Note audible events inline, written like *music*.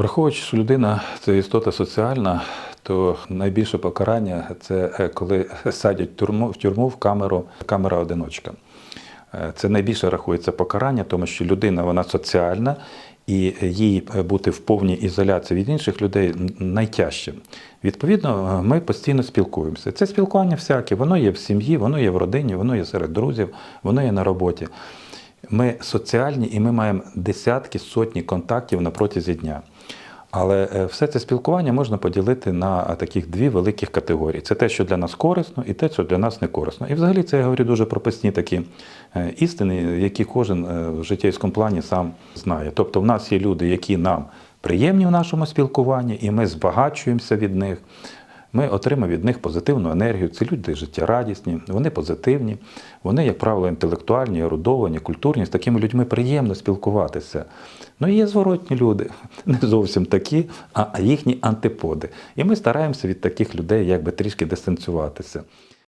Враховуючи, що людина це істота соціальна, то найбільше покарання це е, коли садять тюрму, в тюрму в камеру, камера одиночка. Е, Це найбільше рахується покарання, тому що людина вона соціальна, і їй е, бути в повній ізоляції від інших людей найтяжче. Відповідно, ми постійно спілкуємося. Це спілкування всяке, воно є в сім'ї, воно є в родині, воно є серед друзів, воно є на роботі. Ми соціальні і ми маємо десятки, сотні контактів на протязі дня. Але е, все це спілкування можна поділити на е, таких дві великих категорії: це те, що для нас корисно, і те, що для нас не корисно. І взагалі це я говорю дуже прописні такі е, істини, які кожен в життєвському плані сам знає. Тобто, в нас є люди, які нам приємні в нашому спілкуванні, і ми збагачуємося від них. Ми отримаємо від них позитивну енергію. Це люди життєрадісні, вони позитивні, вони, як правило, інтелектуальні, ерудовані, культурні. З такими людьми приємно спілкуватися. Ну і є зворотні люди, *laughs* не зовсім такі, а їхні антиподи. І ми стараємося від таких людей якби трішки дистанціюватися.